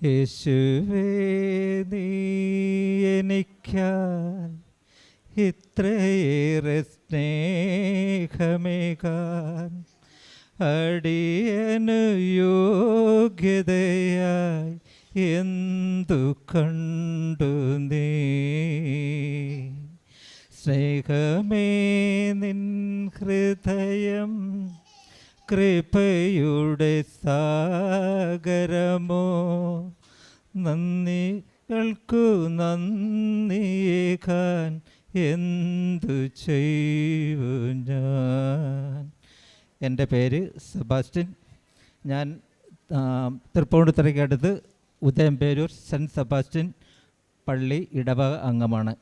യേശുവേ നീ എനിക്കാൽ ഇത്രയേറെ സ്നേഹമേകാൻ അടിയനു യോഗ്യതയായി എന്തു കണ്ടു നീ? സ്നേഹമേ നിൻ ഹൃദയം കൃപയുടെ സാഗരമോ? നന്ദികൾക്കു നന്ദിയേക്കാൻ എന്തു ചെയ്യൂ ഞാൻ? എന്റെ പേര് സെബാസ്റ്റ്യൻ. ഞാൻ തൃപ്പൂണിത്തുറയ്ക്കടുത്ത് ഉദയംപേരൂർ സെന്റ് സെബാസ്റ്റ്യൻ പള്ളി ഇടവക അംഗമാണ്.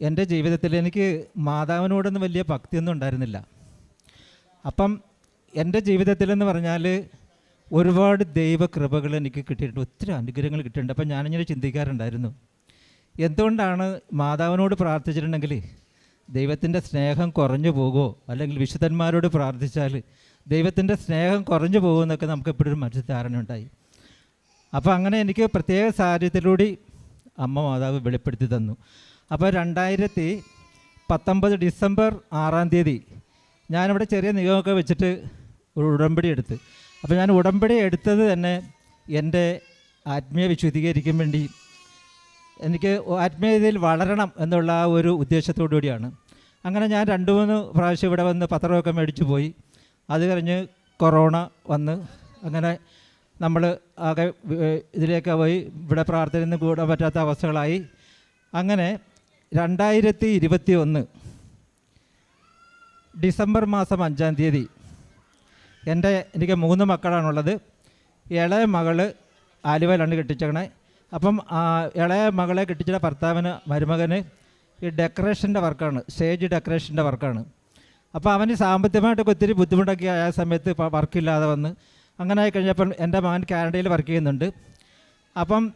എന്റെ ജീവിതത്തിൽ എനിക്ക് മാതാവിനോടൊന്നും വലിയ ഭക്തിയൊന്നും ഉണ്ടായിരുന്നില്ല. അപ്പം എന്റെ ജീവിതത്തിലെന്ന് പറഞ്ഞാൽ ഒരുപാട് ദൈവകൃപകൾ എനിക്ക് കിട്ടിയിട്ടുണ്ട്. ഒത്തിരി അനുഗ്രഹങ്ങൾ കിട്ടിയിട്ടുണ്ട്. അപ്പം ഞാനിങ്ങനെ ചിന്തിക്കാറുണ്ടായിരുന്നു. എന്തുകൊണ്ടാണ് മാതാവിനോട് പ്രാർത്ഥിച്ചിട്ടുണ്ടെങ്കിൽ ദൈവത്തിന്റെ സ്നേഹം കുറഞ്ഞു പോകുമോ? അല്ലെങ്കിൽ വിശുദ്ധന്മാരോട് പ്രാർത്ഥിച്ചാൽ ദൈവത്തിന്റെ സ്നേഹം കുറഞ്ഞു പോകുമെന്നൊക്കെ നമുക്ക് എപ്പോഴും മനസ്സിൽ ധാരണ ഉണ്ടായി. അപ്പോൾ അങ്ങനെ എനിക്ക് പ്രത്യേക സാഹചര്യത്തിലൂടെ അമ്മ മാതാവ് വെളിപ്പെടുത്തി തന്നു. അപ്പോൾ രണ്ടായിരത്തി പത്തൊമ്പത് ഡിസംബർ ആറാം തീയതി ഞാനിവിടെ ചെറിയ നിയമമൊക്കെ വെച്ചിട്ട് ഒരു ഉടമ്പടി എടുത്ത്. അപ്പോൾ ഞാൻ ഉടമ്പടി എടുത്തത് തന്നെ എന്റെ ആത്മീയ വിശുദ്ധീകരിക്കാൻ വേണ്ടി. എനിക്ക് ആത്മീയതയിൽ വളരണം എന്നുള്ള ആ ഒരു ഉദ്ദേശത്തോടു കൂടിയാണ്. അങ്ങനെ ഞാൻ രണ്ട് മൂന്ന് പ്രാവശ്യം ഇവിടെ വന്ന് പത്രമൊക്കെ മേടിച്ചു പോയി. അത് കഴിഞ്ഞ് കൊറോണ വന്ന് അങ്ങനെ നമ്മൾ ആകെ ഇതിലേക്ക് പോയി. ഇവിടെ പ്രാർത്ഥനയൊന്നും കൂടാൻ പറ്റാത്ത അവസ്ഥകളായി. അങ്ങനെ രണ്ടായിരത്തി ഇരുപത്തി ഒന്ന് ഡിസംബർ മാസം അഞ്ചാം തീയതി. എന്റെ എനിക്ക് മൂന്ന് മക്കളാണുള്ളത്. ഇളയ മകൾ ആലുവയിലാണ് കെട്ടിച്ചേക്കണേ. അപ്പം ഇളയ മകളെ കെട്ടിച്ചിട്ട ഭർത്താവിന് മരുമകന് ഈ ഡെക്കറേഷന്റെ വർക്കാണ്. സ്റ്റേജ് ഡെക്കറേഷന്റെ വർക്കാണ്. അപ്പോൾ അവന് സാമ്പത്തികമായിട്ടൊക്കെ ഒത്തിരി ബുദ്ധിമുട്ടൊക്കെ ആയ സമയത്ത് വർക്കില്ലാതെ വന്ന് അങ്ങനെ ആയി കഴിഞ്ഞപ്പം എന്റെ മകൻ കാനഡയിൽ വർക്ക് ചെയ്യുന്നുണ്ട്. അപ്പം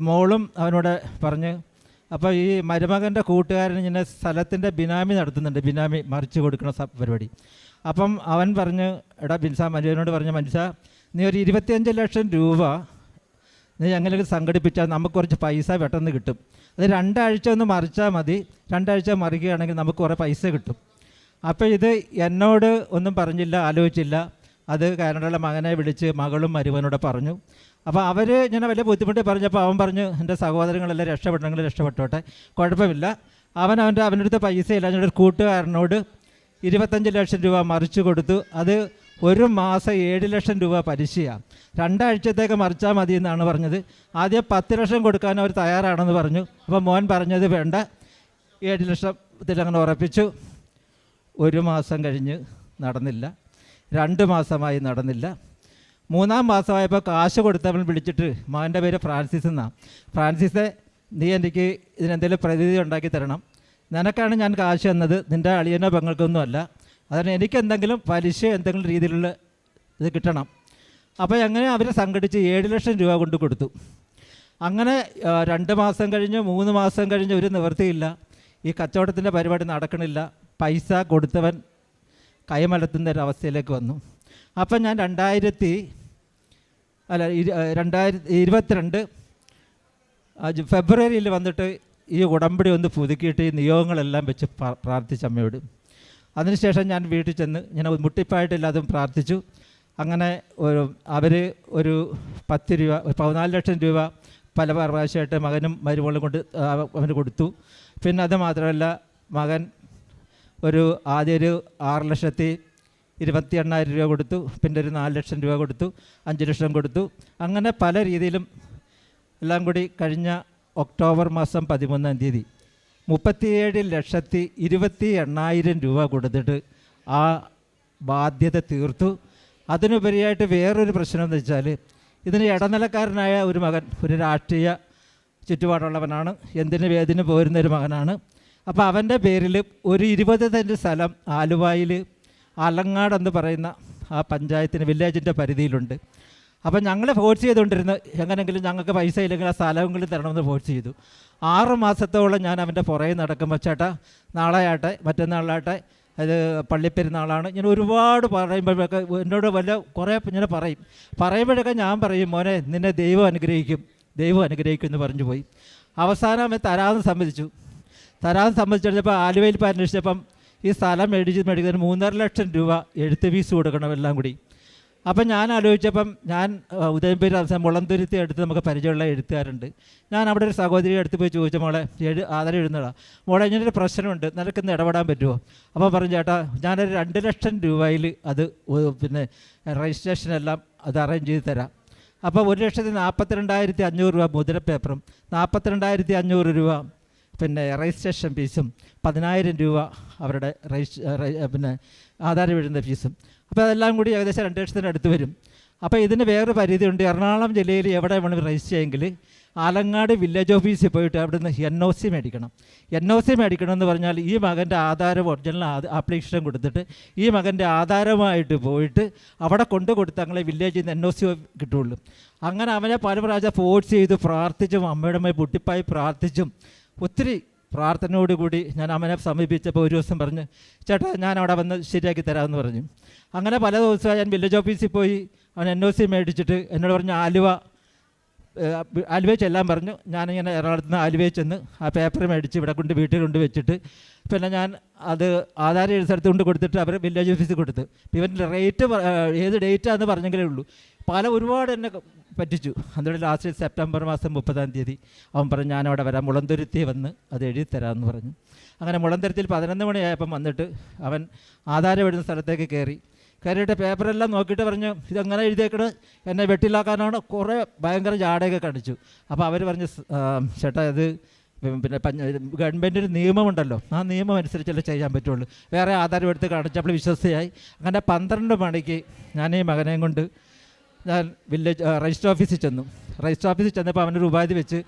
മോളും അവനോട് പറഞ്ഞ് അപ്പോൾ ഈ മരുമകന്റെ കൂട്ടുകാരൻ ഇങ്ങനെ സ്ഥലത്തിന്റെ ബിനാമി നടത്തുന്നുണ്ട്. ബിനാമി മറിച്ച് കൊടുക്കുന്ന പരിപാടി. അപ്പം അവൻ പറഞ്ഞ് എടാ ബിൻസ മനുവിനോട് പറഞ്ഞ മനുഷ്യ നീ ഒരു ഇരുപത്തിയഞ്ച് ലക്ഷം രൂപ നീ ഞങ്ങൾക്ക് സംഘടിപ്പിച്ചാൽ നമുക്ക് കുറച്ച് പൈസ പെട്ടെന്ന് കിട്ടും. അത് രണ്ടാഴ്ച ഒന്ന് മറിച്ചാൽ മതി. രണ്ടാഴ്ച മറിക്കുകയാണെങ്കിൽ നമുക്ക് കുറേ പൈസ കിട്ടും. അപ്പോൾ ഇത് എന്നോട് ഒന്നും പറഞ്ഞില്ല ആലോചിച്ചില്ല. അത് കാനഡയിലെ മകനെ വിളിച്ച് മകളും മരുവനോട് പറഞ്ഞു. അപ്പോൾ അവർ ഇങ്ങനെ വലിയ ബുദ്ധിമുട്ടി പറഞ്ഞപ്പോൾ അവൻ പറഞ്ഞു എന്റെ സഹോദരങ്ങളെല്ലാം രക്ഷപ്പെട്ടെങ്കിൽ രക്ഷപ്പെട്ടോട്ടെ. കുഴപ്പമില്ല. അവൻ അവന്റെ അവന്റെ അടുത്ത് പൈസ ഇല്ല ഒരു കൂട്ടുകാരനോട് ഇരുപത്തഞ്ച് ലക്ഷം രൂപ മറിച്ചു കൊടുത്തു. അത് ഒരു മാസം ഏഴ് ലക്ഷം രൂപ പലിശയാണ് രണ്ടാഴ്ചത്തേക്ക് മറിച്ചാൽ മതി എന്നാണ് പറഞ്ഞത്. ആദ്യം പത്ത് ലക്ഷം കൊടുക്കാൻ അവർ തയ്യാറാണെന്ന് പറഞ്ഞു. അപ്പോൾ മോൻ പറഞ്ഞത് വേണ്ട. ഏഴ് ലക്ഷത്തിൽ അങ്ങനെ ഉറപ്പിച്ചു. ഒരു മാസം കഴിഞ്ഞ് നടന്നില്ല. രണ്ട് മാസമായി നടന്നില്ല. മൂന്നാം മാസമായപ്പോൾ കാശ് കൊടുത്തവൻ വിളിച്ചിട്ട് മകന്റെ പേര് ഫ്രാൻസിസ് എന്നാണ് ഫ്രാൻസിസെ നീ എനിക്ക് ഇതിനെന്തെങ്കിലും പ്രതിനിധി ഉണ്ടാക്കി തരണം. നിനക്കാണ് ഞാൻ കാശ് തന്നത്. നിന്റെ അളിയനോ പെങ്ങൾക്കൊന്നും അല്ല. അതിന് എനിക്ക് എന്തെങ്കിലും പലിശ എന്തെങ്കിലും രീതിയിലുള്ള ഇത് കിട്ടണം. അപ്പോൾ അങ്ങനെ അവരെ സംഘടിച്ച് ഏഴ് ലക്ഷം രൂപ കൊണ്ട് കൊടുത്തു. അങ്ങനെ രണ്ട് മാസം കഴിഞ്ഞ് മൂന്ന് മാസം കഴിഞ്ഞ് ഒരു നിവൃത്തിയില്ല. ഈ കച്ചവടത്തിന്റെ പരിപാടി നടക്കണില്ല. പൈസ കൊടുത്തവൻ കൈമലത്തുന്ന അവസ്ഥയിലേക്ക് വന്നു. അപ്പം ഞാൻ രണ്ടായിരത്തി അല്ല രണ്ടായിരത്തി ഇരുപത്തിരണ്ട് ഫെബ്രുവരിയിൽ വന്നിട്ട് ഈ ഉടമ്പടി ഒന്ന് പുതുക്കിയിട്ട് ഈ നിയോഗങ്ങളെല്ലാം വെച്ച് പ്രാർത്ഥിച്ച അമ്മയോട്. അതിനുശേഷം ഞാൻ വീട്ടിൽ ചെന്ന് ഞാൻ മുട്ടിപ്പായിട്ടില്ലാതും പ്രാർത്ഥിച്ചു. അങ്ങനെ ഒരു അവർ ഒരു പത്ത് രൂപ ഒരു പതിനാല് ലക്ഷം രൂപ പല പ്രാവശ്യമായിട്ട് മകനും മരുമകളും കൊണ്ട് അവന് കൊടുത്തു. പിന്നെ അത് മാത്രമല്ല മകൻ ഒരു ആദ്യം ഒരു ആറ് ലക്ഷത്തി ഇരുപത്തി എണ്ണായിരം രൂപ കൊടുത്തു പിന്നെ ഒരു നാല് ലക്ഷം രൂപ കൊടുത്തു അഞ്ച് ലക്ഷം കൊടുത്തു. അങ്ങനെ പല രീതിയിലും എല്ലാം കൂടി കഴിഞ്ഞ ഒക്ടോബർ മാസം പതിമൂന്നാം തീയതി മുപ്പത്തിയേഴ് ലക്ഷത്തി ഇരുപത്തി എണ്ണായിരം രൂപ കൊടുത്തിട്ട് ആ ബാധ്യത തീർത്തു. അതിനുപരിയായിട്ട് വേറൊരു പ്രശ്നം എന്ന് വെച്ചാൽ ഇതിന് ഇടനിലക്കാരനായ ഒരു മകൻ ഒരു രാഷ്ട്രീയ ചുറ്റുപാടുള്ളവനാണ് എന്തിനു വേദിന് പോരുന്ന ഒരു മകനാണ്. അപ്പോൾ അവന്റെ പേരിൽ ഒരു ഇരുപത് സെന്റ് സ്ഥലം ആലുവായിൽ അലങ്ങാട് എന്ന് പറയുന്ന ആ പഞ്ചായത്തിന് വില്ലേജിന്റെ പരിധിയിലുണ്ട്. അപ്പം ഞങ്ങൾ ഫോഴ്സ് ചെയ്തുകൊണ്ടിരുന്ന എങ്ങനെങ്കിലും ഞങ്ങൾക്ക് പൈസ ഇല്ലെങ്കിൽ ആ സ്ഥലമെങ്കിലും തരണമെന്ന് ഫോഴ്സ് ചെയ്തു. ആറ് മാസത്തോളം ഞാൻ അവന്റെ പുറകെ നടക്കുമ്പോൾ ചേട്ടാ നാളെ ആട്ടെ മറ്റന്നാളാട്ടെ അത് പള്ളിപ്പെരുന്നാളാണ്. ഞാൻ ഒരുപാട് പറയുമ്പോഴൊക്കെ എന്നോട് വല്ല കുറേ ഇങ്ങനെ പറയും. പറയുമ്പോഴൊക്കെ ഞാൻ പറയും മോനെ നിന്നെ ദൈവം അനുഗ്രഹിക്കും. ദൈവം അനുഗ്രഹിക്കും എന്ന് പറഞ്ഞു പോയി അവസാനം തരാമെന്ന് സമ്മതിച്ചു. തരാമെന്ന് സംബന്ധിച്ചപ്പോൾ ആലുവയിൽ പോയി അന്വേഷിച്ചപ്പം ഈ സ്ഥലം മേടിച്ച് മേടിക്കുന്നതിന് മൂന്നര ലക്ഷം രൂപ എഴുത്ത് ഫീസ് കൊടുക്കണം എല്ലാം കൂടി. അപ്പം ഞാൻ ആലോചിച്ചപ്പം ഞാൻ ഉദയംപേര് അവസാനം മുളന്തുരുത്തി അടുത്ത് നമുക്ക് പരിചയമുള്ള എഴുത്തുകാരുണ്ട്. ഞാൻ അവിടെ ഒരു സഹോദരി അടുത്ത് പോയി ചോദിച്ച മോളെ എഴു ആദരം എഴുന്നടാ മോളെ ഇങ്ങനൊരു പ്രശ്നമുണ്ട് നിനക്കൊന്ന് ഇടപെടാൻ പറ്റുമോ? അപ്പോൾ പറഞ്ഞു ചേട്ടാ ഞാനൊരു രണ്ട് ലക്ഷം രൂപയിൽ അത് പിന്നെ പിന്നെ രജിസ്ട്രേഷനെല്ലാം അത് അറേഞ്ച് ചെയ്ത് തരാം. അപ്പോൾ ഒരു ലക്ഷത്തി നാൽപ്പത്തിരണ്ടായിരത്തി അഞ്ഞൂറ് രൂപ മുദ്ര പേപ്പറും നാൽപ്പത്തിരണ്ടായിരത്തി അഞ്ഞൂറ് രൂപ പിന്നെ രജിസ്ട്രേഷൻ ഫീസും പതിനായിരം രൂപ അവരുടെ രജിസ്റ്റർ പിന്നെ ആധാരം എഴുതുന്ന ഫീസും അപ്പോൾ അതെല്ലാം കൂടി ഏകദേശം രണ്ട് ലക്ഷത്തിന്റെ അടുത്ത് വരും. അപ്പോൾ ഇതിന് വേറൊരു പരിധിയുണ്ട്. എറണാകുളം ജില്ലയിൽ എവിടെ വേണം രജിസ്റ്റർ ചെയ്യുമെങ്കിൽ ആലങ്ങാട് വില്ലേജ് ഓഫീസിൽ പോയിട്ട് അവിടെ നിന്ന് എൻ ഒ സി മേടിക്കണം. എൻ ഒ സി മേടിക്കണം എന്ന് പറഞ്ഞാൽ ഈ മകന്റെ ആധാരം ഒറിജിനൽ ആപ്ലിക്കേഷൻ കൊടുത്തിട്ട് ഈ മകന്റെ ആധാരമായിട്ട് പോയിട്ട് അവിടെ കൊണ്ടു കൊടുത്തങ്ങളെ വില്ലേജിൽ നിന്ന് എൻ ഒ സി കിട്ടുള്ളൂ. അങ്ങനെ അവനെ പല പ്രാവശ്യം ഫോഴ്സ് ചെയ്ത് പ്രാർത്ഥിച്ചും അമ്മയുടെ പൊട്ടിപ്പായി പ്രാർത്ഥിച്ചും ഒത്തിരി പ്രാർത്ഥനയോടുകൂടി ഞാൻ അമ്മനെ സമീപിച്ചപ്പോൾ ഒരു ദിവസം പറഞ്ഞ് ചേട്ടാ ഞാൻ അവിടെ വന്ന് ശരിയാക്കി തരാമെന്ന് പറഞ്ഞു. അങ്ങനെ പല ദിവസമായി ഞാൻ വില്ലേജ് ഓഫീസിൽ പോയി അവൻ എൻ ഒ സി മേടിച്ചിട്ട് എന്നോട് പറഞ്ഞു ആലുവ ആലുവ ചെല്ലാൻ പറഞ്ഞു. ഞാനിങ്ങനെ എറണാകുളത്ത് നിന്ന് ആലുവയിൽ ചെന്ന് ആ പേപ്പർ മേടിച്ച് ഇവിടെ കൊണ്ട് വീട്ടിൽ കൊണ്ട് വെച്ചിട്ട് പിന്നെ ഞാൻ അത് ആധാരം എഴുതി സ്ഥലത്ത് കൊണ്ട് കൊടുത്തിട്ട് അവർ വില്ലേജ് ഓഫീസിൽ കൊടുത്തു. ഇവന്റെ റേറ്റ് ഏത് ഡേറ്റാന്ന് പറഞ്ഞെങ്കിലേ ഉള്ളൂ. പല ഒരുപാട് എന്നെ പറ്റിച്ചു. അതുകൊണ്ട് ലാസ്റ്റ് സെപ്റ്റംബർ മാസം മുപ്പതാം തീയതി അവൻ പറഞ്ഞു ഞാനവിടെ വരാം. മുളന്തുരുത്തി വന്ന് അത് എഴുതി തരാമെന്ന് പറഞ്ഞു. അങ്ങനെ മുളന്തുരുത്തിൽ പതിനൊന്ന് മണിയായപ്പം വന്നിട്ട് അവൻ ആധാരം എഴുതുന്ന സ്ഥലത്തേക്ക് കയറി. കയറിയിട്ട് പേപ്പറെല്ലാം നോക്കിയിട്ട് പറഞ്ഞു ഇതെങ്ങനെ എഴുതിയേക്കണ്? എന്നെ വെട്ടിലാക്കാനാണ് കുറേ ഭയങ്കര ജാടയൊക്കെ കാണിച്ചു അപ്പോൾ അവർ പറഞ്ഞു "സ്- ആ, ചേട്ടാ ഇത് പിന്നെ ഗവൺമെന്റിന് നിയമമുണ്ടല്ലോ. ആ നിയമം അനുസരിച്ചല്ലേ ചെയ്യാൻ പറ്റുള്ളൂ. വേറെ ആധാരം എടുത്ത് കാണിച്ചപ്പോൾ വിശ്വസ്തയായി അങ്ങനെ പന്ത്രണ്ട് മണിക്ക് ഞാൻ ഈ മകനെയും കൊണ്ട് ഞാൻ വില്ലേജ് രജിസ്റ്റർ ഓഫീസിൽ ചെന്നു. രജിസ്റ്റർ ഓഫീസിൽ ചെന്നപ്പോൾ അവനൊരു ഉപാധി വെച്ച്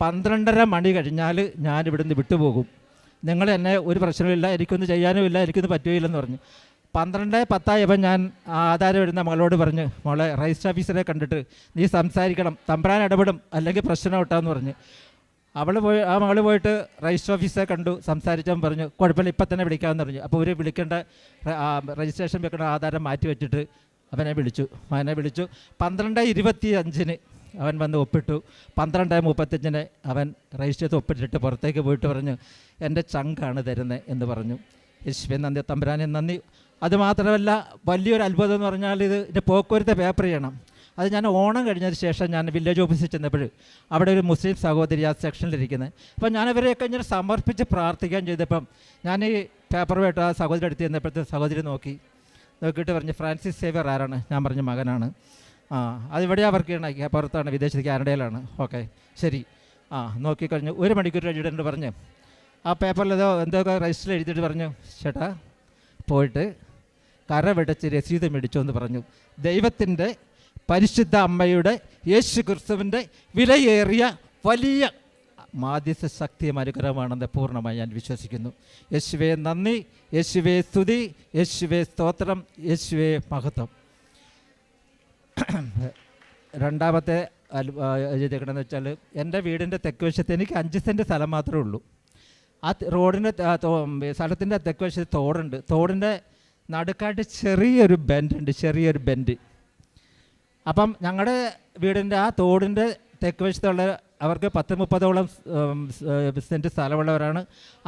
പന്ത്രണ്ടര മണി കഴിഞ്ഞാൽ ഞാൻ ഇവിടുന്ന് വിട്ടുപോകും. നിങ്ങൾ എന്നെ ഒരു പ്രശ്നമില്ല എനിക്കൊന്നും ചെയ്യാനുമില്ല എനിക്കൊന്നും പറ്റുകയില്ലെന്ന് പറഞ്ഞു. പന്ത്രണ്ട് പത്തായപ്പോൾ ഞാൻ ആധാരം എഴുതുന്ന മകളോട് പറഞ്ഞ് മോളെ രജിസ്റ്റർ ഓഫീസറെ കണ്ടിട്ട് നീ സംസാരിക്കണം. തമ്പ്രാൻ ഇടപെടും അല്ലെങ്കിൽ പ്രശ്നം ഇട്ടാന്ന് പറഞ്ഞു. അവൾ പോയി ആ മകൾ പോയിട്ട് രജിസ്റ്റർ ഓഫീസറെ കണ്ടു സംസാരിച്ചാൽ പറഞ്ഞു കുഴപ്പമില്ല ഇപ്പം തന്നെ വിളിക്കാമെന്ന് പറഞ്ഞു. അപ്പോൾ ഒരു വിളിക്കേണ്ട രജിസ്ട്രേഷൻ വെക്കേണ്ട ആധാരം മാറ്റി വെച്ചിട്ട് അവനെ വിളിച്ചു അവനെ വിളിച്ചു. പന്ത്രണ്ട് ഇരുപത്തി അഞ്ചിന് അവൻ വന്ന് ഒപ്പിട്ടു. പന്ത്രണ്ട് മുപ്പത്തഞ്ചിന് അവൻ രജിസ്റ്റർ ചെയ്ത് ഒപ്പിട്ടിട്ട് പുറത്തേക്ക് പോയിട്ട് പറഞ്ഞു എന്റെ ചങ്കാണ് തരുന്നത് എന്ന് പറഞ്ഞു. യേശുവെ നന്ദി തമ്പുരാനെ നന്ദി. അതുമാത്രമല്ല വലിയൊരു അത്ഭുതം എന്ന് പറഞ്ഞാൽ ഇത് ഇതിന്റെ പോക്കുവരത്തെ പേപ്പർ ചെയ്യണം. അത് ഞാൻ ഓണം കഴിഞ്ഞതിന് ശേഷം ഞാൻ വില്ലേജ് ഓഫീസിൽ ചെന്നപ്പോൾ അവിടെ ഒരു മുസ്ലിം സഹോദരി ആ സെക്ഷനിലിരിക്കുന്നത് അപ്പോൾ ഞാൻ അവരെയൊക്കെ ഇങ്ങനെ സമർപ്പിച്ച് പ്രാർത്ഥിക്കാൻ ചെയ്തപ്പം ഞാൻ ഈ പേപ്പർ വേട്ട് ആ സഹോദരി അടുത്ത് ചെന്നപ്പോഴത്തെ സഹോദരി നോക്കി. നോക്കിയിട്ട് പറഞ്ഞു ഫ്രാൻസിസ് സേവിയർ ആരാണ്? ഞാൻ പറഞ്ഞ മകനാണ്. ആ അതിവിടെയാണ് വർക്ക് ചെയ്യണ? പുറത്താണ് വിദേശത്ത് കാനഡയിലാണ് ഓക്കെ ശരി. ആ നോക്കിക്കഴിഞ്ഞു ഒരു മണിക്കൂർ കഴിഞ്ഞിട്ട് പറഞ്ഞ്. ആ പേപ്പറിൽ ഏതോ എന്തൊക്കെ രജിസ്റ്റർ എഴുതിയിട്ട് പറഞ്ഞു? ചേട്ടാ പോയിട്ട് കര വിടച്ച് രസീത് മേടിച്ചു എന്ന് പറഞ്ഞു. ദൈവത്തിന്റെ പരിശുദ്ധ അമ്മയുടെ യേശു ക്രിസ്തുവിന്റെ വിലയേറിയ വലിയ മാധ്യസ്ഥ ശക്തിയും അനുഗ്രഹമാണെന്ന് പൂർണമായി ഞാൻ വിശ്വസിക്കുന്നു. യേശുവേ നന്ദി യേശുവേ സ്തുതി യേശുവേ സ്തോത്രം യേശുവേ മഹത്വം. രണ്ടാമത്തെ എഴുതിയേക്കണമെന്ന് വെച്ചാൽ എന്റെ വീടിന്റെ തെക്ക് വശത്ത് എനിക്ക് അഞ്ച് സെന്റ് സ്ഥലം മാത്രമേ ഉള്ളൂ. ആ റോഡിന്റെ സ്ഥലത്തിന്റെ തെക്ക് വശത്ത് തോടുണ്ട്. തോടിന്റെ നടുക്കായിട്ട് ചെറിയൊരു ബെൻഡ് ചെറിയൊരു ബെൻഡ് അപ്പം ഞങ്ങളുടെ വീടിന്റെ ആ തോടിന്റെ തെക്ക് വശത്തുള്ള അവർക്ക് പത്ത് മുപ്പതോളം സെന്റ് സ്ഥലമുള്ളവരാണ്.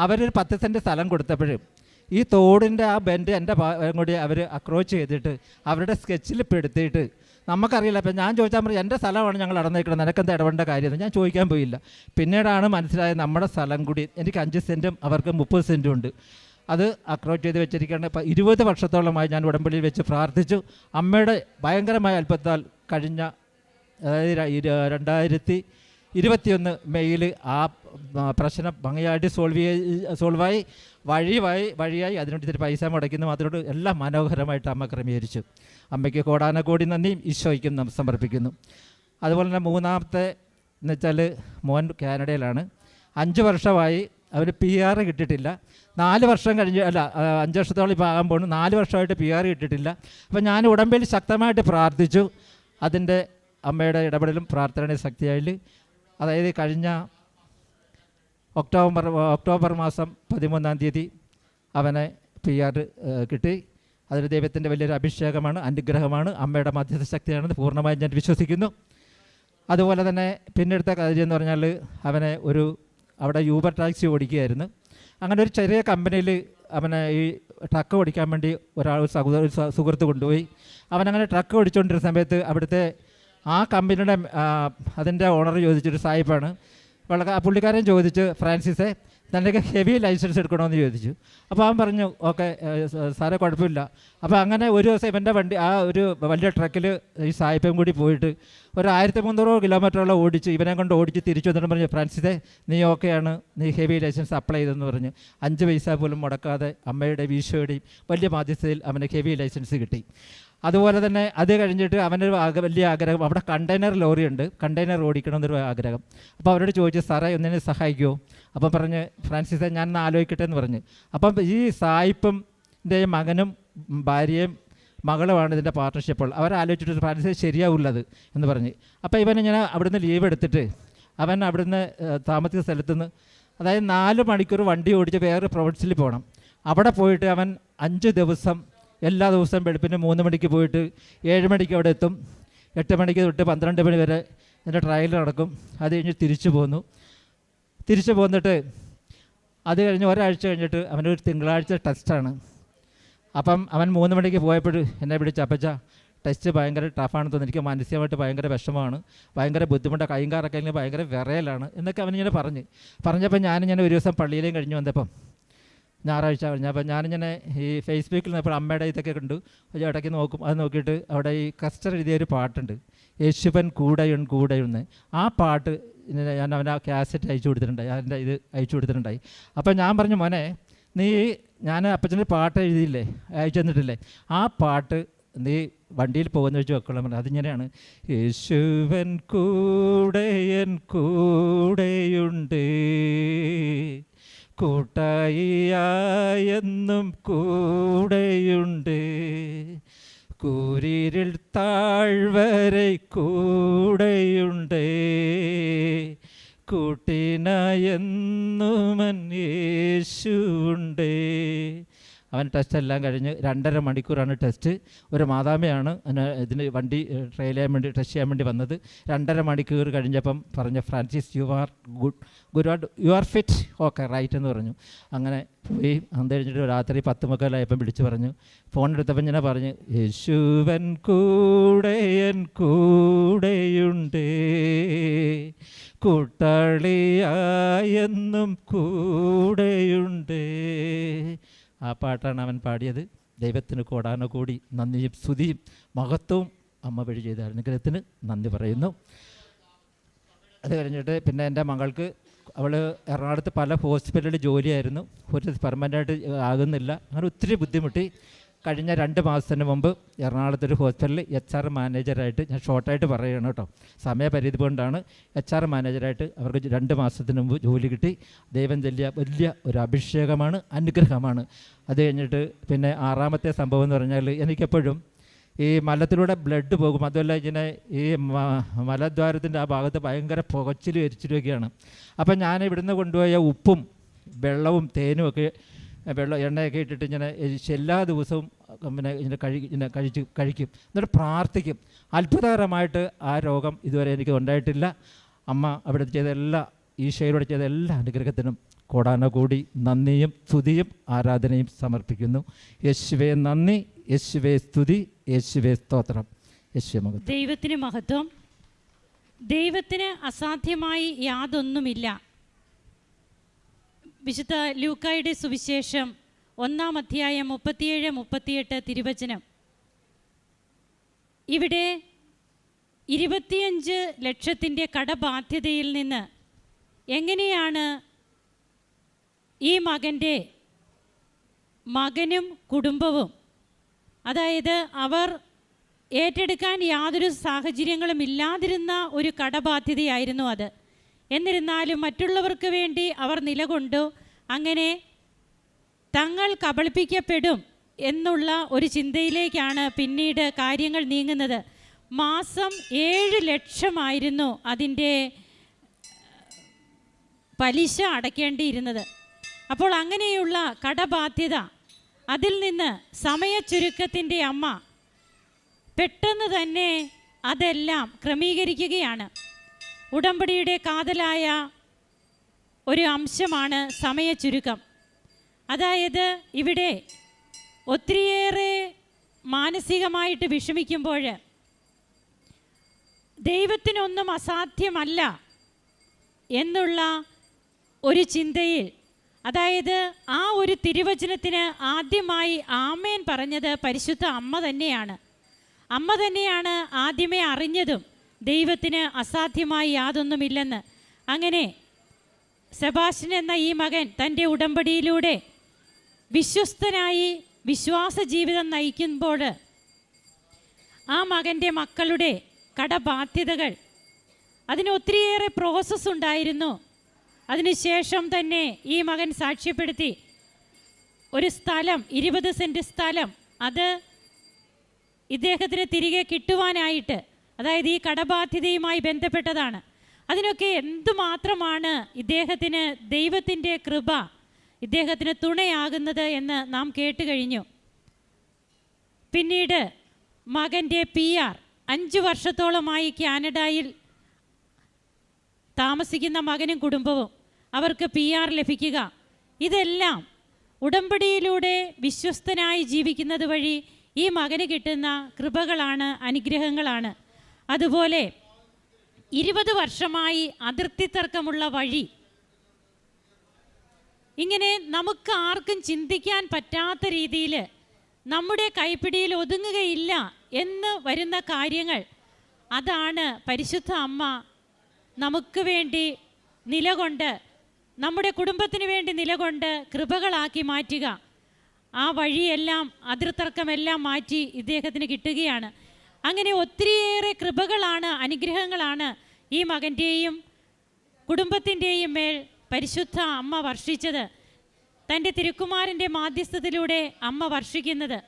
അവരൊരു പത്ത് സെന്റ് സ്ഥലം കൊടുത്തപ്പോഴും ഈ തോടിന്റെ ആ ബെൻഡ് എന്റെ കൂടി അവർ അക്രോച്ച് ചെയ്തിട്ട് അവരുടെ സ്കെച്ചിൽ പെടുത്തിയിട്ട് നമുക്കറിയില്ല. അപ്പം ഞാൻ ചോദിച്ചാൽ പറയും എന്റെ സ്ഥലമാണ് ഞങ്ങൾ അടന്നേക്കണം നിനക്കെന്താ ഇടപെടേണ്ട കാര്യം? ഞാൻ ചോദിക്കാൻ പോയില്ല. പിന്നീടാണ് മനസ്സിലായത് നമ്മുടെ സ്ഥലം കൂടി എനിക്ക് അഞ്ച് സെന്റും അവർക്ക് മുപ്പത് സെന്റും ഉണ്ട്. അത് അക്രോച്ച് ചെയ്ത് വെച്ചിരിക്കേണ്ട ഇപ്പം ഇരുപത് വർഷത്തോളമായി ഞാൻ ഉടമ്പടിയിൽ വെച്ച് പ്രാർത്ഥിച്ചു. അമ്മയുടെ ഭയങ്കരമായ അല്പത്താൽ കഴിഞ്ഞ അതായത് രണ്ടായിരത്തി ഇരുപത്തിയൊന്ന് മെയ്യിൽ ആ പ്രശ്നം ഭംഗിയായിട്ട് സോൾവ് സോൾവായി വഴിയായി വഴിയായി. അതിനുവേണ്ടി ഇത്തിരി പൈസ മുടക്കുന്ന മാത്രമേ എല്ലാം മനോഹരമായിട്ട് അമ്മ ക്രമീകരിച്ചു. അമ്മയ്ക്ക് കോടാനക്കോടി നന്ദിയും ഈശോയ്ക്കും നാം സമർപ്പിക്കുന്നു. അതുപോലെ തന്നെ മൂന്നാമത്തെ എന്ന് വെച്ചാൽ മോൻ കാനഡയിലാണ്. അഞ്ച് വർഷമായി അവർ പി ആർ കിട്ടിയിട്ടില്ല. നാല് വർഷം കഴിഞ്ഞ് അല്ല അഞ്ച് വർഷത്തോളം ഇപ്പോൾ ആകാൻ പോകുന്നു നാല് വർഷമായിട്ട് പി ആർ കിട്ടിയിട്ടില്ല. അപ്പോൾ ഞാൻ ഉടമ്പേൽ ശക്തമായിട്ട് പ്രാർത്ഥിച്ചു. അതിന്റെ അമ്മയുടെ ഇടപെടലും പ്രാർത്ഥനയുടെ ശക്തിയായി. അതായത് കഴിഞ്ഞ ഒക്ടോബർ ഒക്ടോബർ മാസം പതിമൂന്നാം തീയതി അവനെ പി ആർ കിട്ടി. അതൊരു ദൈവത്തിന്റെ വലിയൊരു അഭിഷേകമാണ് അനുഗ്രഹമാണ് അമ്മയുടെ മധ്യസ്ഥ ശക്തിയാണെന്ന് പൂർണമായും ഞാൻ വിശ്വസിക്കുന്നു. അതുപോലെ തന്നെ പിന്നെടുത്ത കാര്യം എന്ന് പറഞ്ഞാൽ അവനെ ഒരു അവിടെ യൂബർ ടാക്സി ഓടിക്കുകയായിരുന്നു. അങ്ങനെ ഒരു ചെറിയ കമ്പനിയിൽ അവനെ ഈ ട്രക്ക് ഓടിക്കാൻ വേണ്ടി ഒരാൾ ഒരു സഹോദര സുഹൃത്ത് കൊണ്ടുപോയി. അവനങ്ങനെ ട്രക്ക് ഓടിച്ചുകൊണ്ടിരുന്ന സമയത്ത് അവിടുത്തെ ആ കമ്പനിയുടെ അതിന്റെ ഓണർ ചോദിച്ചൊരു സാഹിബാണ് വളരെ ആ പുള്ളിക്കാരൻ ചോദിച്ചു ഫ്രാൻസിസെ തന്റെ ഹെവി ലൈസൻസ് എടുക്കണമെന്ന് ചോദിച്ചു. അപ്പോൾ അവൻ പറഞ്ഞു ഓക്കെ സാറേ കുഴപ്പമില്ല. അപ്പോൾ അങ്ങനെ ഒരു ദിവസം ഇവന്റെ വണ്ടി ആ ഒരു വലിയ ട്രക്കിൽ ഈ സായിപ്പം കൂടി പോയിട്ട് ഒരു ആയിരത്തി മുന്നൂറ് കിലോമീറ്ററോളം ഓടിച്ച് ഇവനെ കൊണ്ട് ഓടിച്ച് തിരിച്ചു വന്നിട്ട് പറഞ്ഞു ഫ്രാൻസിസെ നീ ഓക്കെയാണ് നീ ഹെവി ലൈസൻസ് അപ്ലൈ ചെയ്തെന്ന് പറഞ്ഞു. അഞ്ച് പൈസ പോലും മുടക്കാതെ അമ്മയുടെ ഈശോയുടെയും വലിയ ബാധ്യതയിൽ അവന് ഹെവി ലൈസൻസ് കിട്ടി. അതുപോലെ തന്നെ അത് കഴിഞ്ഞിട്ട് അവനൊരു വലിയ ആഗ്രഹം. അവിടെ കണ്ടെയ്നർ ലോറി ഉണ്ട്. കണ്ടെയ്നർ ഓടിക്കണം എന്നൊരു ആഗ്രഹം. അപ്പോൾ അവരോട് ചോദിച്ചു സാറേ ഒന്നിനെ സഹായിക്കുമോ അപ്പം പറഞ്ഞ് ഫ്രാൻസിസെ ഞാൻ ഒന്ന് ആലോചിക്കട്ടെ എന്ന് പറഞ്ഞ്. അപ്പം ഈ സായിപ്പും മകനും ഭാര്യയും മകളുമാണ് ഇതിന്റെ പാർട്ട്ണർഷിപ്പുകൾ അവരാലോചിച്ചിട്ട് ഫ്രാൻസിസ് ശരിയാവുള്ളത് എന്ന് പറഞ്ഞ്. അപ്പോൾ ഇവൻ ഇങ്ങനെ അവിടുന്ന് ലീവ് എടുത്തിട്ട് അവൻ അവിടുന്ന് താമസിക്കുന്ന സ്ഥലത്തുനിന്ന് അതായത് നാല് മണിക്കൂർ വണ്ടി ഓടിച്ച് വേറെ പ്രൊവിൻസിൽ പോകണം അവിടെ പോയിട്ട് അവൻ അഞ്ച് ദിവസം എല്ലാ ദിവസവും വെളുപ്പിന് മൂന്ന് മണിക്ക് പോയിട്ട് ഏഴ് മണിക്ക് അവിടെ എത്തും. എട്ട് മണിക്ക് തൊട്ട് പന്ത്രണ്ട് മണി വരെ എന്റെ ട്രയൽ നടക്കും. അത് കഴിഞ്ഞ് തിരിച്ചു പോന്നു. തിരിച്ചു പോന്നിട്ട് അത് കഴിഞ്ഞ് ഒരാഴ്ച കഴിഞ്ഞിട്ട് അവനൊരു തിങ്കളാഴ്ച ടെസ്റ്റാണ് അപ്പം അവൻ മൂന്ന് മണിക്ക് പോയപ്പോൾ എന്നെ വിളിച്ച് അപ്പച്ച ടെസ്റ്റ് ഭയങ്കര ടഫാണെന്ന് തോന്നി എനിക്ക് മാനസികമായിട്ട് ഭയങ്കര വിഷമമാണ്. ഭയങ്കര ബുദ്ധിമുട്ടാണ് കൈയും കാറൊക്കെ ഭയങ്കര വിറയലാണ്. എന്നൊക്കെ അവനിങ്ങനെ പറഞ്ഞ്. പറഞ്ഞപ്പോൾ ഞാനിങ്ങനെ ഒരു ദിവസം പള്ളിയിലേയും കഴിഞ്ഞ് വന്നപ്പം ഞായറാഴ്ച പറഞ്ഞു അപ്പോൾ ഞാനിങ്ങനെ ഈ ഫേസ്ബുക്കിൽ നിന്നപ്പോൾ അമ്മയുടെ ഇതൊക്കെ കണ്ടു. ഇടയ്ക്ക് നോക്കും. അത് നോക്കിയിട്ട് അവിടെ ഈ കസ്റ്റർ എഴുതിയൊരു പാട്ടുണ്ട്. യേശുവൻ കൂടെയുൺ കൂടെയുണ്ണ് ആ പാട്ട് ഞാൻ അവൻ ആ കാസറ്റ് അയച്ചു കൊടുത്തിട്ടുണ്ടായി അതിന്റെ ഇത് അയച്ചു കൊടുത്തിട്ടുണ്ടായി. അപ്പോൾ ഞാൻ പറഞ്ഞു മോനെ നീ ഞാൻ അപ്പച്ചന്റെ പാട്ട് എഴുതിയില്ലേ? അയച്ചു തന്നിട്ടില്ലേ? ആ പാട്ട് നീ വണ്ടിയിൽ പോകുന്ന വെച്ച് വെക്കണം പറഞ്ഞു. അതിങ്ങനെയാണ്. യേശുവൻ കൂടെയൻ കൂടെയുണ്ട്. കൂട്ടായിയായെന്നും കൂടെയുണ്ട്. കൂരിരിൽ താഴ്വരെ കൂടെയുണ്ട്. കൂട്ടിനായെന്നുമൻ യേശുണ്ട്. അവൻ ടെസ്റ്റ് എല്ലാം കഴിഞ്ഞ് രണ്ടര മണിക്കൂറാണ് ടെസ്റ്റ് ഒരു മാതാമയാണ് ഇതിന് വണ്ടി ട്രെയിൽ ചെയ്യാൻ വേണ്ടി ടെസ്റ്റ് ചെയ്യാൻ വേണ്ടി വന്നത്. രണ്ടര മണിക്കൂർ കഴിഞ്ഞപ്പം പറഞ്ഞ Francis you are good. Good you are fit? Okay right എന്ന് പറഞ്ഞു. അങ്ങനെ പോയി അന്ന് കഴിഞ്ഞിട്ട് രാത്രി പത്ത് മുക്കാലായപ്പം വിളിച്ച് പറഞ്ഞു. ഫോൺ എടുത്തപ്പം ഞാൻ പറഞ്ഞു യേശുവൻ കൂടെയൻ കൂടെയുണ്ട്. കൂട്ടാളിയായെന്നും കൂടെയുണ്ട്. ആ പാട്ടാണ് അവൻ പാടിയത്. ദൈവത്തിന് കോടാനോ കൂടി നന്ദിയും സ്തുതിയും മഹത്വവും അമ്മ വഴി ചെയ്ത അനുഗ്രഹത്തിന് നന്ദി പറയുന്നു. അത് കഴിഞ്ഞിട്ട് പിന്നെ എന്റെ മകൾക്ക് അവൾ എറണാകുളത്ത് പല ഹോസ്പിറ്റലിൽ ജോലിയായിരുന്നു. ഒരു പെർമനന്റായിട്ട് ആകുന്നില്ല. അങ്ങനെ ഒത്തിരി ബുദ്ധിമുട്ടി. കഴിഞ്ഞ രണ്ട് മാസത്തിന് മുമ്പ് എറണാകുളത്ത് ഒരു ഹോസ്പിറ്റലിൽ എച്ച് ആർ മാനേജറായിട്ട് ഞാൻ ഷോർട്ടായിട്ട് പറയുകയാണ് കേട്ടോ. സമയപരിധി കൊണ്ടാണ് എച്ച് ആർ മാനേജറായിട്ട് അവർക്ക് രണ്ട് മാസത്തിന് മുമ്പ് ജോലി കിട്ടി. ദൈവം ചെല്ലിയ വലിയ ഒരു അഭിഷേകമാണ് അനുഗ്രഹമാണ്. അത് കഴിഞ്ഞിട്ട് പിന്നെ ആറാമത്തെ സംഭവം എന്ന് പറഞ്ഞാൽ എനിക്കെപ്പോഴും ഈ മലത്തിലൂടെ ബ്ലഡ് പോകും. അതുമല്ല ഇങ്ങനെ ഈ മലദ്വാരത്തിന്റെ ആ ഭാഗത്ത് ഭയങ്കര പുകച്ചിലും എരിച്ചിലുമൊക്കെയാണ് അപ്പം ഞാൻ ഇവിടുന്ന് കൊണ്ടുപോയ ഉപ്പും വെള്ളവും തേനും ഒക്കെ വെള്ളം എണ്ണയൊക്കെ ഇട്ടിട്ട് ഇങ്ങനെ എല്ലാ ദിവസവും പിന്നെ ഇങ്ങനെ കഴി ഇങ്ങനെ കഴിച്ച് കഴിക്കും. എന്നിട്ട് പ്രാർത്ഥിക്കും. അത്ഭുതകരമായിട്ട് ആ രോഗം ഇതുവരെ എനിക്ക് ഉണ്ടായിട്ടില്ല. അമ്മ അവിടെ ചെയ്ത എല്ലാ ഈശോയിലൂടെ ചെയ്ത എല്ലാ അനുഗ്രഹത്തിനും കോടാന കൂടി നന്ദിയും സ്തുതിയും ആരാധനയും സമർപ്പിക്കുന്നു. യേശുവേ നന്ദി യേശുവേ സ്തുതി യേശുവേ സ്തോത്രം. യേശുവേ മഹത്വം. ദൈവത്തിന് മഹത്വം. ദൈവത്തിന് അസാധ്യമായി യാതൊന്നുമില്ല. വിശുദ്ധ ലൂക്കായുടെ സുവിശേഷം ഒന്നാം അധ്യായം മുപ്പത്തിയേഴ് മുപ്പത്തിയെട്ട് തിരുവചനം. ഇവിടെ ഇരുപത്തിയഞ്ച് ലക്ഷത്തിന്റെ കടബാധ്യതയിൽ നിന്ന് എങ്ങനെയാണ് ഈ മകന്റെ മകനും കുടുംബവും അതായത് അവർ ഏറ്റെടുക്കാൻ യാതൊരു സാഹചര്യങ്ങളും ഇല്ലാതിരുന്ന ഒരു കടബാധ്യതയായിരുന്നു അത്. എന്നിരുന്നാലും മറ്റുള്ളവർക്ക് വേണ്ടി അവർ നിലകൊണ്ടു അങ്ങനെ തങ്ങൾ കബളിപ്പിക്കപ്പെടും എന്നുള്ള ഒരു ചിന്തയിലേക്കാണ് പിന്നീട് കാര്യങ്ങൾ നീങ്ങുന്നത്. മാസം ഏഴ് ലക്ഷമായിരുന്നു അതിന്റെ പലിശ അടയ്ക്കേണ്ടിയിരുന്നത്. അപ്പോൾ അങ്ങനെയുള്ള കടബാധ്യത അതിൽ നിന്ന് സമയച്ചുരുക്കത്തിന്റെ അമ്മ പെട്ടെന്ന് തന്നെ അതെല്ലാം ക്രമീകരിക്കുകയാണ്. ഉടമ്പടിയുടെ കാതലായ ഒരു അംശമാണ് സമയച്ചുരുക്കം. അതായത് ഇവിടെ ഒത്തിരിയേറെ മാനസികമായിട്ട് വിഷമിക്കുമ്പോൾ ദൈവത്തിനൊന്നും അസാധ്യമല്ല എന്നുള്ള ഒരു ചിന്തയിൽ അതായത് ആ ഒരു തിരുവചനത്തിന് ആദ്യമായി ആമേൻ പറഞ്ഞത് പരിശുദ്ധ അമ്മ തന്നെയാണ്. അമ്മ തന്നെയാണ് ആദ്യമേ അറിഞ്ഞതും ദൈവത്തിന് അസാധ്യമായി യാതൊന്നുമില്ലെന്ന്. അങ്ങനെ സെബാസ്റ്റ്യൻ എന്ന ഈ മകൻ തന്റെ ഉടമ്പടിയിലൂടെ വിശ്വസ്തനായി വിശ്വാസ ജീവിതം നയിക്കുമ്പോൾ ആ മകന്റെ മക്കളുടെ കടബാധ്യതകൾ അതിന് ഒത്തിരിയേറെ പ്രോസസ്സ് ഉണ്ടായിരുന്നു. അതിനുശേഷം തന്നെ ഈ മകൻ സാക്ഷ്യപ്പെടുത്തി ഒരു സ്ഥലം ഇരുപത് സെന്റ് സ്ഥലം അത് ഇദ്ദേഹത്തിന് തിരികെ കിട്ടുവാനായിട്ട് അതായത് ഈ കടബാധ്യതയുമായി ബന്ധപ്പെട്ടതാണ്. അതിനൊക്കെ എന്തുമാത്രമാണ് ഇദ്ദേഹത്തിന് ദൈവത്തിന്റെ കൃപ ഇദ്ദേഹത്തിന് തുണയാകുന്നത് എന്ന് നാം കേട്ട് കഴിഞ്ഞു പിന്നീട് മകന്റെ പി ആർ അഞ്ച് വർഷത്തോളമായി കാനഡയിൽ താമസിക്കുന്ന മകനും കുടുംബവും. അവർക്ക് പി ആർ ലഭിക്കുക. ഇതെല്ലാം ഉടമ്പടിയിലൂടെ വിശ്വസ്തനായി ജീവിക്കുന്നത് വഴി ഈ മകന് കിട്ടുന്ന കൃപകളാണ് അനുഗ്രഹങ്ങളാണ്. അതുപോലെ ഇരുപത് വർഷമായി അതിർത്തി തർക്കമുള്ള വഴി. ഇങ്ങനെ നമുക്ക് ആർക്കും ചിന്തിക്കാൻ പറ്റാത്ത രീതിയിൽ നമ്മുടെ കൈപ്പിടിയിൽ ഒതുങ്ങുകയില്ല എന്ന് വരുന്ന കാര്യങ്ങൾ. അതാണ് പരിശുദ്ധ അമ്മ നമുക്ക് വേണ്ടി നിലകൊണ്ട് നമ്മുടെ കുടുംബത്തിന് വേണ്ടി നിലകൊണ്ട് കൃപകളാക്കി മാറ്റുക. ആ വഴിയെല്ലാം അതിർത്തർക്കമെല്ലാം മാറ്റി ഇദ്ദേഹത്തിന് കിട്ടുകയാണ്. അങ്ങനെ ഒത്തിരിയേറെ കൃപകളാണ് അനുഗ്രഹങ്ങളാണ് ഈ മകന്റെയും കുടുംബത്തിന്റെയും മേൽ പരിശുദ്ധ അമ്മ വർഷിച്ചത്. തന്റെ തിരുക്കുമാരന്റെ മാധ്യസ്ഥത്തിലൂടെ അമ്മ വർഷിക്കുന്നത്.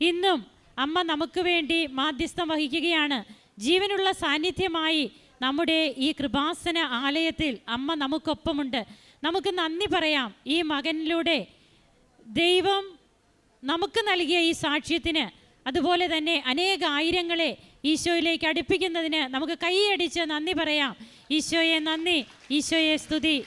ഇന്നും അമ്മ നമുക്ക് വേണ്ടി മാധ്യസ്ഥം വഹിക്കുകയാണ്. ജീവനുള്ള സാന്നിധ്യമായി നമ്മുടെ ഈ കൃപാസന ആലയത്തിൽ അമ്മ നമുക്കൊപ്പമുണ്ട്. നമുക്ക് നന്ദി പറയാം ഈ മകനിലൂടെ. ദൈവം നമുക്ക് നൽകിയ ഈ സാക്ഷ്യത്തിന്. അതുപോലെ തന്നെ അനേക ആയിരങ്ങളെ ഈശോയിലേക്ക് അടുപ്പിക്കുന്നതിന് നമുക്ക് കൈയടിച്ച് നന്ദി പറയാം. ഈശോയെ നന്ദി ഈശോയെ സ്തുതി